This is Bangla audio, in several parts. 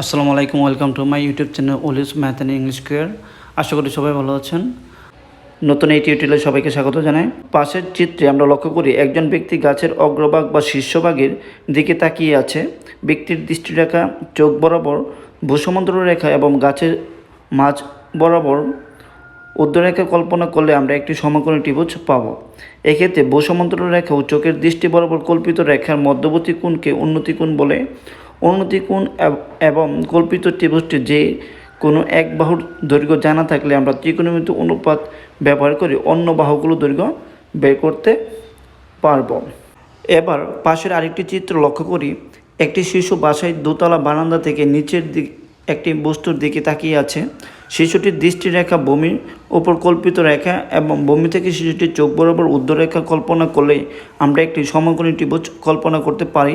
আসসালামু আলাইকুম, welcome to my YouTube channel Oli's math and English care আশা করি সবাই ভালো আছেন। নতুন এই টিউটোরিয়ালে সবাইকে স্বাগত জানাই। পাশের চিত্রে আমরা লক্ষ্য করি একজন ব্যক্তি গাছের অগ্রভাগ বা শীর্ষভাগের দিকে তাকিয়ে আছে। ব্যক্তির দৃষ্টিরেখা চোখ বরাবর ভূসমন্ত্র রেখা এবং গাছের মাঝ বরাবর উদ্ধরেখা কল্পনা করলে আমরা একটি সমকোণী ত্রিভুজ পাব। এক্ষেত্রে ভূসমন্ত্র রেখা ও চোখের দৃষ্টি বরাবর কল্পিত রেখার মধ্যবর্তী কোণকে উন্নতি কোণ বলে উন্নতি কোণ এবং কল্পিত ত্রিভুজটি যে কোনো এক বাহুর দৈর্ঘ্য জানা থাকলে আমরা ত্রিকোণমিত অনুপাত ব্যবহার করে অন্য বাহুগুলো দৈর্ঘ্য বের করতে পারব। এবার পাশের আরেকটি চিত্র লক্ষ্য করি। একটি শিশু বাসায় দোতলা বারান্দা থেকে নিচের দিক, একটি বস্তুর দিকে তাকিয়ে আছে। শিশুটির দৃষ্টিরেখা ভূমির উপর কল্পিত রেখা এবং ভূমি থেকে শিশুটির চোখ বরাবর উদ্ধরেখা কল্পনা করলে আমরা একটি সমকোণী ত্রিভুজ কল্পনা করতে পারি।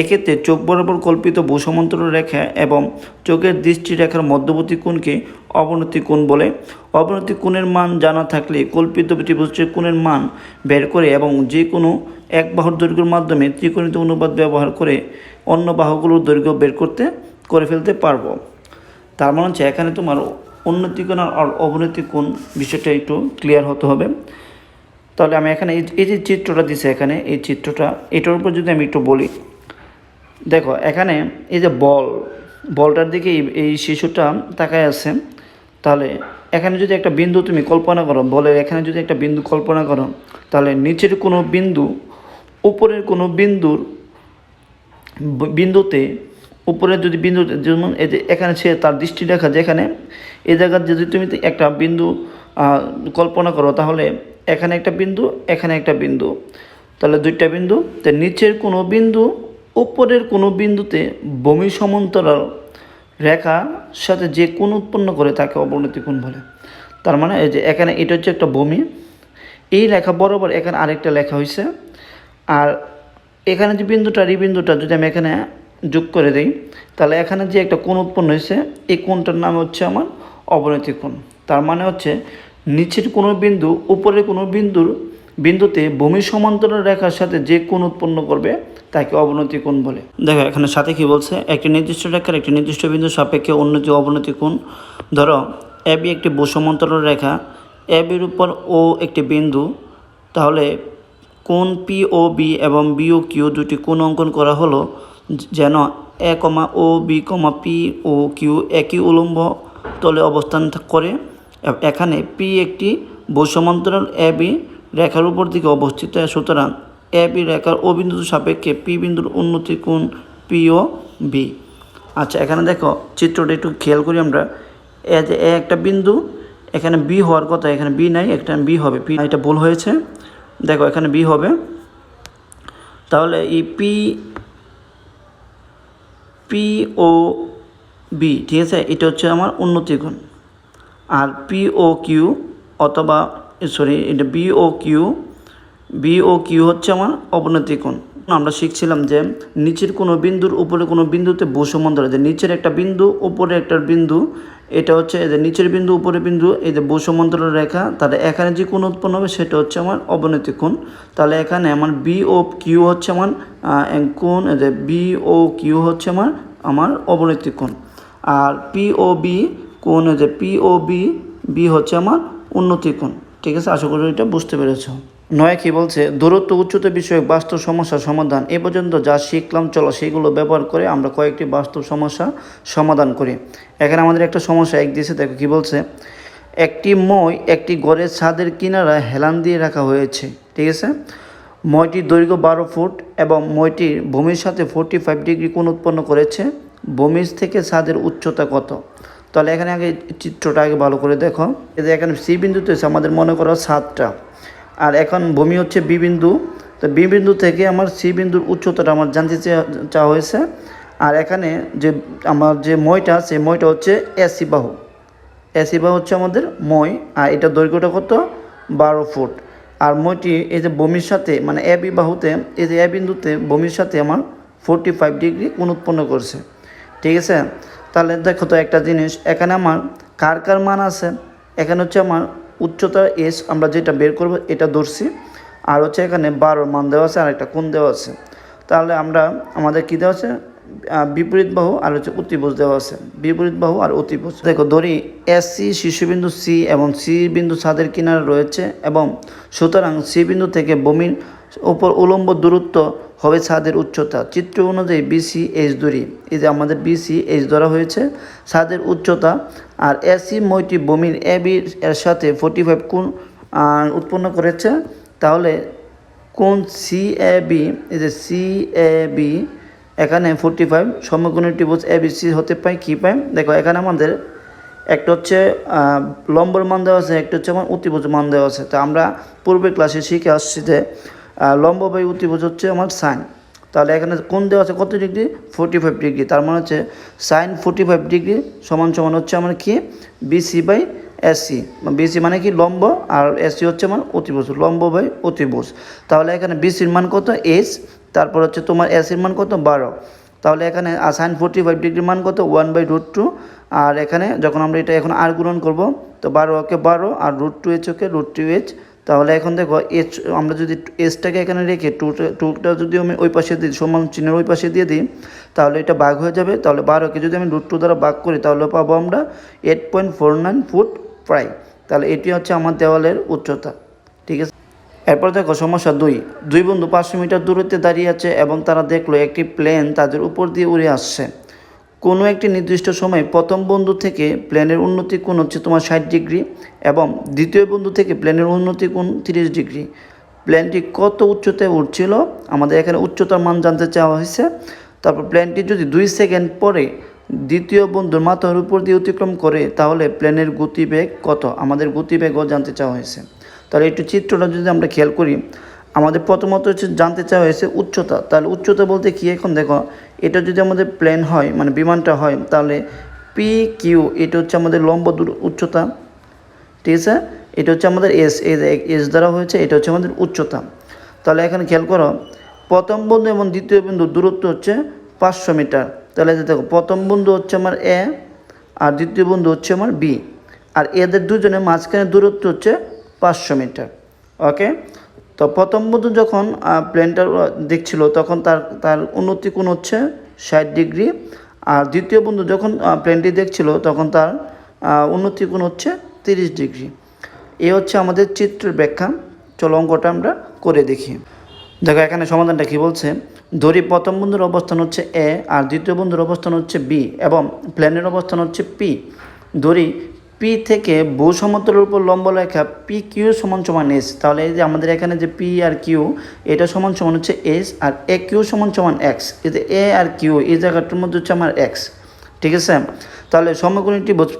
এক্ষেত্রে চোখ বরাবর কল্পিত ভূসমন্ত্র রেখা এবং চোখের দৃষ্টিরেখার মধ্যবর্তী কোণকে অবনতি কোণ বলে। অবনতি কোণের মান জানা থাকলে কল্পিত ত্রিভুজের কোণের মান বের করে এবং যে কোনো এক বাহুর দৈর্ঘ্যের মাধ্যমে ত্রিকোণিত অনুপাত ব্যবহার করে অন্য বাহুগুলোর দৈর্ঘ্য বের করতে, করে ফেলতে পারব। তার মানে হচ্ছে এখানে তোমার উন্নতি কোণ আর অবনতি কোণ বিষয়টা একটু ক্লিয়ার হতে হবে। তাহলে আমি এখানে এই যে চিত্রটা দিছে এখানে, এই চিত্রটা, এটার উপর যদি আমি একটু বলি, দেখো এখানে এই যে বল, বলটার দিকে এই- শিশুটা তাকায় আছে। তাহলে এখানে যদি একটা বিন্দু তুমি কল্পনা করো, বলের এখানে যদি একটা বিন্দু কল্পনা করো, তাহলে নিচের কোনো বিন্দু, উপরের কোনো বিন্দুর বিন্দুতে উপরে যদি বিন্দু যেমন এখানে সে তার দৃষ্টি রেখা যেখানে এই জায়গার যদি তুমি একটা বিন্দু কল্পনা করো, তাহলে এখানে একটা বিন্দু, এখানে একটা বিন্দু। তাহলে দুইটা বিন্দু, তো নিচের কোনো বিন্দু, উপরের কোনো বিন্দুতে ভূমি সমান্তরাল রেখা সাথে যে কোণ উৎপন্ন করে তাকে অবনতি কোণ বলে। তার মানে এই যে এখানে এটা হচ্ছে একটা ভূমি। এই লেখা বরাবর এখানে আরেকটা লেখা হয়েছে আর এখানে যে বিন্দুটা, এই বিন্দুটা যদি আমি এখানে যোগ করে দিই, তাহলে এখানে যে একটা কোণ উৎপন্ন হয়েছে এই কোণটার নাম হচ্ছে আমার অবনতি কোণ তার মানে হচ্ছে, নিচের কোনো বিন্দু, উপরের কোনো বিন্দুর বিন্দুতে ভূমি সমান্তরাল রেখার সাথে যে কোণ উৎপন্ন করবে, তাকে অবনতি কোণ বলে। দেখো, এখানে সাথে কি বলছে? একটি নির্দিষ্ট রেখার একটি নির্দিষ্ট বিন্দু সাপেক্ষে উন্নতি অবনতি কোণ। ধরো এবি একটি ভূসমান্তরাল রেখা এবির উপর ও একটি বিন্দু। তাহলে কোণ পি ও বি এবং বি ও কিউ দুটি কোণ অঙ্কন করা হলো, যেন A comma O B comma P O Q একই উলম্ব তলে অবস্থান করে। এখানে পি একটি বৈষমান্তরাল এ বি রেখার উপর দিকে অবস্থিত। সুতরাং এ বি রেখার ও বিন্দুর সাপেক্ষে পি বিন্দুর উন্নতি কোণ পি ও বি আচ্ছা এখানে দেখো চিত্রটা একটু খেয়াল করি আমরা। এ যে এ একটা বিন্দু, এখানে বি হওয়ার কথা, এখানে বি নাই, একটা বি হবে। পি এটা ভুল হয়েছে। দেখো, এখানে বি হবে। তাহলে এই পি পি ও বি, ঠিক আছে? এটা হচ্ছে আমার উন্নতি কোণ আর পি ও কিউ অথবা সরি এটা B O Q, B O Q হচ্ছে আমার অবনতি কোণ আমরা শিখছিলাম যে নিচের কোনো বিন্দুর উপরে কোনো বিন্দুতে বসুমন্ত্র যে নিচের একটা বিন্দু, উপরে একটা বিন্দু, এটা হচ্ছে এই যে নিচের বিন্দু উপরে বিন্দু, এই যে বসুমন্ত্র রেখা, তাহলে এখানে যে কোণ উৎপন্ন হবে সেটা হচ্ছে আমার অবনতি কোণ তাহলে এখানে আমার বি ও কিউ হচ্ছে আমার কোণ এই যে বি ও কিউ হচ্ছে আমার আমার অবনতি কোণ আর পিওবি এই যে পি ও বি হচ্ছে আমার উন্নতি কোণ ঠিক আছে? আশা করি এটা বুঝতে পেরেছ। নয় কি বলছে? দূরত্ব উচ্চতা বিষয়ক বাস্তব সমস্যার সমাধান। এ পর্যন্ত যা শিখলাম, চলো সেগুলো ব্যবহার করে আমরা কয়েকটি বাস্তব সমস্যা সমাধান করি। এখানে আমাদের একটা সমস্যা এক দিয়েছে, দেখো কি বলছে? একটি মই একটি গড়ের ছাদের কিনারা হেলান দিয়ে রাখা হয়েছে। ঠিক আছে? মইটির দৈর্ঘ্য বারো ফুট এবং মইটির ভূমির সাথে ফোর্টি ফাইভ ডিগ্রি কোণ উৎপন্ন করেছে। ভূমির থেকে ছাদের উচ্চতা কত? তাহলে এখানে আগে চিত্রটা আগে ভালো করে দেখো। এই যে এখানে সি বিন্দুতে হচ্ছে আমাদের মনে করো ছাদটা আর এখন ভূমি হচ্ছে বি বিন্দু। তো বি বিন্দু থেকে আমার সি বিন্দুর উচ্চতাটা আমার জানতে চাওয়া হয়েছে। আর এখানে যে আমার যে মইটা, সেই মইটা হচ্ছে এসি বাহু। এসি বাহু হচ্ছে আমাদের মই, আর এটা দৈর্ঘ্যটা কত? বারো ফুট। আর মইটি এই যে বমির সাথে মানে এ বাহুতে, এই যে এ বিন্দুতে বমির সাথে আমার ফোরটি ফাইভ ডিগ্রি কোণ উৎপন্ন করছে। ঠিক আছে? তাহলে দেখো তো একটা জিনিস, এখানে আমার কার কার মান আছে? এখানে হচ্ছে আমার উচ্চতা এস আমরা যেটা বের করব এটা ধরছি, আর হচ্ছে এখানে বারোর মান দেওয়া আছে আর একটা কোণ দেওয়া আছে। তাহলে আমরা, আমাদের কী দেওয়া আছে? বিপরীত বাহু আর হচ্ছে অতিভুজ দেওয়া আছে। বিপরীত বাহু আর অতিভুজ। দেখো, ধরি এস সি শীর্ষবিন্দু সি এবং সি বিন্দু ছাদের কিনারে রয়েছে, এবং সুতরাং সি বিন্দু থেকে বমির ওপর উলম্ব দূরত্ব হবে ছাদের উচ্চতা। চিত্র অনুযায়ী বিসি এইচ দড়ি। এই যে আমাদের বিসি এইচ ধরা হয়েছে, ছাদের উচ্চতা। আর এসি মইটি বমির এ বি এর সাথে ফোর্টি ফাইভ কোন উৎপন্ন করেছে। তাহলে কোন সি এ বি এই যে সি এ বি এখানে ফোর্টি ফাইভ সমকোণী ত্রিভুজ এ বি সি হতে পাই কী পাই দেখো, এখানে আমাদের একটা হচ্ছে লম্বর মান দেওয়া আছে, একটা হচ্ছে আমার অতিভুজ মান দেওয়া আছে। তো আমরা পূর্বের ক্লাসে শিখে আসছি যে আহ, লম্ব বাই অতিভুজ হচ্ছে আমার সাইন তাহলে এখানে কোন দেওয়া আছে? কত ডিগ্রি ফোর্টি ফাইভ ডিগ্রি তার মানে হচ্ছে সাইন ফোর্টি ফাইভ ডিগ্রি সমান সমান হচ্ছে আমার কি? বিসি বাই এসি বিসি মানে কি? লম্ব আর এসি হচ্ছে আমার অতিভুজ। লম্ব বাই অতিভুজ। তাহলে এখানে বিসির মান কত? এইচ তারপর হচ্ছে তোমার এসির মান কত? বারো। তাহলে এখানে সাইন ফোর্টি ফাইভ ডিগ্রির মান কত? ওয়ান বাই রুট টু আর এখানে যখন আমরা এটা এখন আর গুণন করব তো বারো ওকে বারো আর root two H okay root two H তাহলে এখন দেখো এইচ আমরা যদি এসটাকে এখানে রেখে টুটা টুটা যদি আমি ওই পাশে দিই, সমান চিহ্নের ওই পাশে দিয়ে দিই, তাহলে এটা ভাগ হয়ে যাবে। তাহলে বারোকে যদি আমি রুট টু দ্বারা ভাগ করি, তাহলে পাবো আমরা eight point four nine feet প্রায় তাহলে এটি হচ্ছে আমার দেওয়ালের উচ্চতা। ঠিক আছে? এরপর দেখো সমস্যা দুই। দুই বন্ধু পাঁচশো মিটার দূরত্বে দাঁড়িয়ে আছে এবং তারা দেখল একটি প্লেন তাদের উপর দিয়ে উড়ে আসছে। কোনো একটি নির্দিষ্ট সময়ে প্রথম বন্ধু থেকে প্লেনের উন্নতি কোণ হচ্ছে তোমার ষাট ডিগ্রি এবং দ্বিতীয় বন্ধু থেকে প্লেনের উন্নতি কোণ তিরিশ ডিগ্রি। প্লেনটি কত উচ্চতায় উঠছিল আমাদের এখানে উচ্চতার মান জানতে চাওয়া হয়েছে। তারপর প্লেনটি যদি দুই সেকেন্ড পরে দ্বিতীয় বন্ধুর মাথার উপর দিয়ে অতিক্রম করে, তাহলে প্লেনের গতিবেগ কত? আমাদের গতিবেগও জানতে চাওয়া হয়েছে। তাহলে একটু চিত্রটা যদি আমরা খেয়াল করি আমাদের প্রথমত হচ্ছে জানতে চাওয়া হয়েছে উচ্চতা। তাহলে উচ্চতা বলতে কি? এখন দেখো, এটা যদি আমাদের প্লেন হয় মানে বিমানটা হয়, তাহলে পি কিউ এটা হচ্ছে আমাদের লম্ব দূর উচ্চতা। ঠিক আছে? এটা হচ্ছে আমাদের এস এস দ্বারা হয়েছে, এটা হচ্ছে আমাদের উচ্চতা। তাহলে এখানে খেয়াল করো, প্রথম বিন্দু এবং দ্বিতীয় বিন্দু দূরত্ব হচ্ছে পাঁচশো মিটার। তাহলে দেখো, প্রথম বিন্দু হচ্ছে আমার এ আর দ্বিতীয় বিন্দু হচ্ছে আমার বি আর এদের দুজনের মাঝখানে দূরত্ব হচ্ছে পাঁচশো মিটার। ওকে তো প্রথম বন্ধু যখন প্লেনটা দেখছিল, তখন তার তার উন্নতি কোণ হচ্ছে ষাট ডিগ্রি। আর দ্বিতীয় বন্ধু যখন প্লেনটি দেখছিল, তখন তার উন্নতি কোণ হচ্ছে তিরিশ ডিগ্রি। এ হচ্ছে আমাদের চিত্রের ব্যাখ্যা। চলো অঙ্কটা আমরা করে দেখি। দেখো, এখানে সমাধানটা কী বলছে? ধরি, প্রথম বন্ধুর অবস্থান হচ্ছে এ আর দ্বিতীয় বন্ধুর অবস্থান হচ্ছে বি এবং প্লেনের অবস্থান হচ্ছে পি ধরি পি থেকে ভূ সমতলের উপর লম্ব রেখা পি কিউ সমান সমান এস তাহলে এই যে আমাদের এখানে যে পি আর কিউ এটা সমান সমান হচ্ছে এস আর এ কিউ সমান সমান এক্স এই যে এ আর কিউ এই জায়গাটার মধ্যে হচ্ছে আমার এক্স ঠিক আছে? তাহলে সমকোণী ত্রিভুজ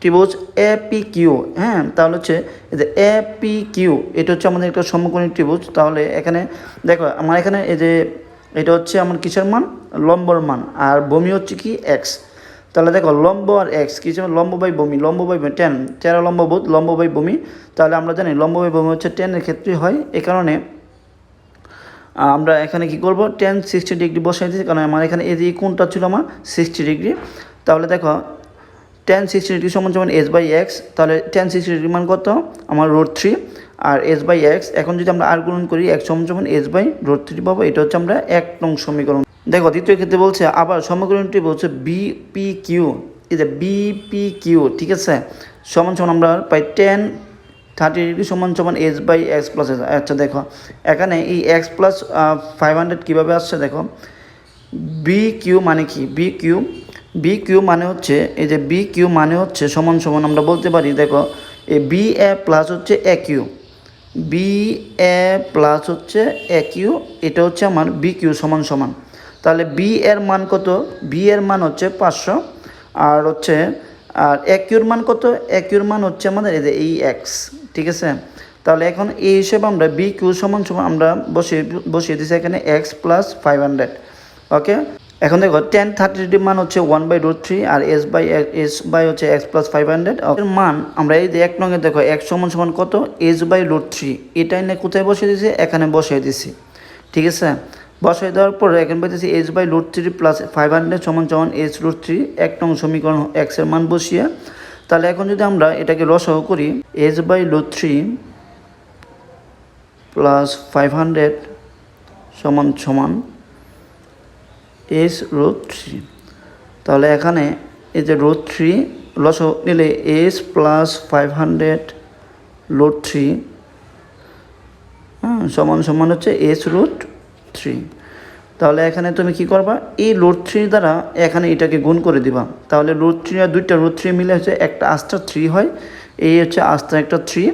ত্রিভুজ এ পি কিউ হ্যাঁ? তাহলে হচ্ছে এই যে এ পি কিউ এটা হচ্ছে আমাদের একটা সমকোণী ত্রিভুজ। তাহলে এখানে দেখো, আমার এখানে এই যে, এটা হচ্ছে আমার কিসের মান? লম্বর মান। আর বমি হচ্ছে কি এক্স তাহলে দেখো লম্ব আর এক্স কিছু লম্ব বাই বমি লম্ব বাই বমি টেন তেরো লম্ব বোধ, লম্ব বাই বমি তাহলে আমরা জানি লম্ব বাই বমি হচ্ছে টেনের ক্ষেত্রে হয় এই কারণে আমরা এখানে কি করব? টেন সিক্সটি ডিগ্রি বসাই দিচ্ছি কারণ আমার এখানে যে কোনটা ছিল আমার সিক্সটি ডিগ্রি তাহলে দেখো টেন সিক্সটি ডিগ্রি সমান সমান এস বাই এক্স তাহলে টেন সিক্সটি ডিগ্রি মান কত? আমার রোড থ্রি আর এস বাই এক্স এখন যদি আমরা আর গুণন করি, এক সমান সমান এস বাই রোড থ্রি পাবো, এটা হচ্ছে আমরা এক নং সমীকরণ। দেখো, দ্বিতীয় ক্ষেত্রে বলছে, আবার সমীকরণটি বলছে বি পি কিউ এই যে বি পি কিউ ঠিক আছে? সমান সমান আমরা পাই টেন থার্টি ডিগ্রি সমান সমান এস বাই এক্স প্লাস আচ্ছা দেখো, এখানে এই এক্স প্লাস ফাইভ হান্ড্রেড কীভাবে আসছে, দেখো? বি কিউ মানে কি? বি কিউ বি কিউ মানে হচ্ছে, এই যে বি কিউ মানে হচ্ছে সমান সমান আমরা বলতে পারি, দেখো, এই বি এ প্লাস হচ্ছে A Q B A plus হচ্ছে এ কিউ এটা হচ্ছে আমার বি কিউ সমান সমান। তাহলে বি এর মান কত? বি এর মান হচ্ছে পাঁচশো। আর হচ্ছে, আর এ কিউর মান কত? এ কিউর মান হচ্ছে আমাদের এই যে এই এক্স ঠিক আছে? তাহলে এখন এই হিসেবে আমরা বি কিউ সমান সমান আমরা বসিয়ে বসিয়ে দিচ্ছি এখানে X plus five hundred okay এখন দেখো টেন থার্টি ডিগ্রি মান হচ্ছে ওয়ান বাই রুট থ্রি আর এস বাই এস বাই হচ্ছে এক্স প্লাস ফাইভ হান্ড্রেড এর মান আমরা এই যে এক নঙ্গে দেখো, এক সমান সমান কত? এস বাই রুট থ্রি এটা না কোথায় বসিয়ে দিয়েছি এখানে বসিয়ে দিছি, ঠিক আছে? বসাই দেওয়ার পর এখন পাইতেছি H by root three plus five hundred সমান সমান এইচ রুট থ্রি এক নং সমীকরণ এক্সের মান বসিয়ে, তাহলে এখন যদি আমরা এটাকে লসহ করি H by root three plus five hundred সমান সমান এস রুট থ্রি তাহলে এখানে এই যে রুট থ্রি লস নিলে S plus five hundred root three হ্যাঁ সমান সমান হচ্ছে এস রুট থ্রি তাহলে এখানে তুমি কি করবা? এই রুট থ্রি দ্বারা এখানে এটাকে গুণ করে দিবা। তাহলে রুট থ্রি আর দুইটা রুট থ্রি মিলে হচ্ছে একটা আস্তা থ্রি হয়। এই হচ্ছে আস্তা একটা থ্রি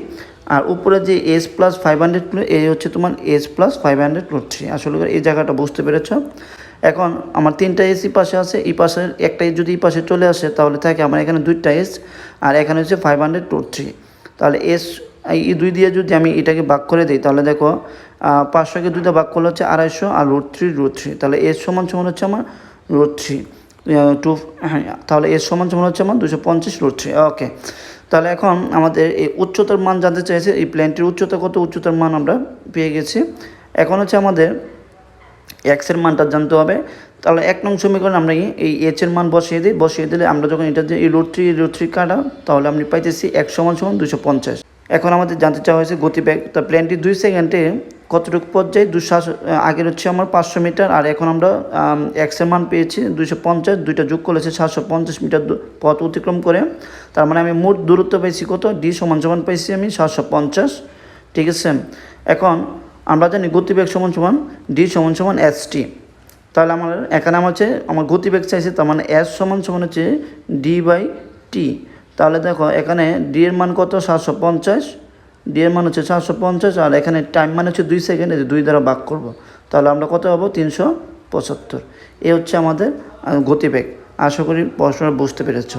আর উপরে যে এস প্লাস ফাইভ হান্ড্রেড এই হচ্ছে তোমার S plus five hundred root three আসলে এই জায়গাটা বুঝতে পেরেছ? এখন আমার তিনটা এসি পাশে আছে, এই পাশে একটা এস যদি এই পাশে চলে আসে, তাহলে থাকে আমার এখানে দুইটা এস আর এখানে হচ্ছে ফাইভ হান্ড্রেড রুট থ্রি তাহলে এস এই দুই দিয়ে যদি আমি এটাকে ভাগ করে দিই, তাহলে দেখো পাঁচশোকে দুইটা ভাগ করলে হচ্ছে আড়াইশো আর রুট থ্রি রুট থ্রি তাহলে এর সমান সমান হচ্ছে আমার রুট থ্রি টু হ্যাঁ তাহলে এর সমান সমান হচ্ছে আমার দুশো পঞ্চাশ রুট থ্রি ওকে তাহলে এখন আমাদের এই উচ্চতার মান জানতে চাইছে, এই প্ল্যানটির উচ্চতা কত? উচ্চতার মান আমরা পেয়ে গেছি। এখন হচ্ছে আমাদের এক্সের মানটা জানতে হবে। তাহলে এক নং সমীকরণ আমরা এই এর মান বসিয়ে দিই। বসিয়ে দিলে আমরা যখন এটা যে এই রুট থ্রি রুট থ্রি কাটা, তাহলে আমি পাইতেছি এক সমান সমান দুশো পঞ্চাশ। এখন আমাদের জানতে চাওয়া হয়েছে গতিবেগ। তা প্লেনটি দুই সেকেন্ডে কতটুকু পর্যায়ে? দুশো আগের হচ্ছে আমার পাঁচশো মিটার, আর এখন আমরা এক্সের মান পেয়েছি দুশো পঞ্চাশ, দুইটা যোগ করেছে সাতশো পঞ্চাশ মিটার পথ অতিক্রম করে। তার মানে আমি মোট দূরত্ব পেয়েছি কত? ডি সমান সমান পেয়েছি আমি সাতশো পঞ্চাশ। ঠিক আছে? এখন আমরা জানি গতিবেগ সমান সমান, ডি সমান সমান টি তাহলে আমার এখানে আমার হচ্ছে, আমার গতিবেগ চাইছে তার মানে এস সমান সমান হচ্ছে ডি বাই টি তাহলে দেখো, এখানে ডি এর মান কত? সাতশো পঞ্চাশ। ডি এর মান হচ্ছে সাতশো পঞ্চাশ, আর এখানে টাইম মানে হচ্ছে দুই সেকেন্ড দুই দ্বারা ভাগ করব। তাহলে আমরা কত পাবো? তিনশো পঁচাত্তর। এ হচ্ছে আমাদের গতিবেগ। আশা করি পড়াশোনা বুঝতে পেরেছ।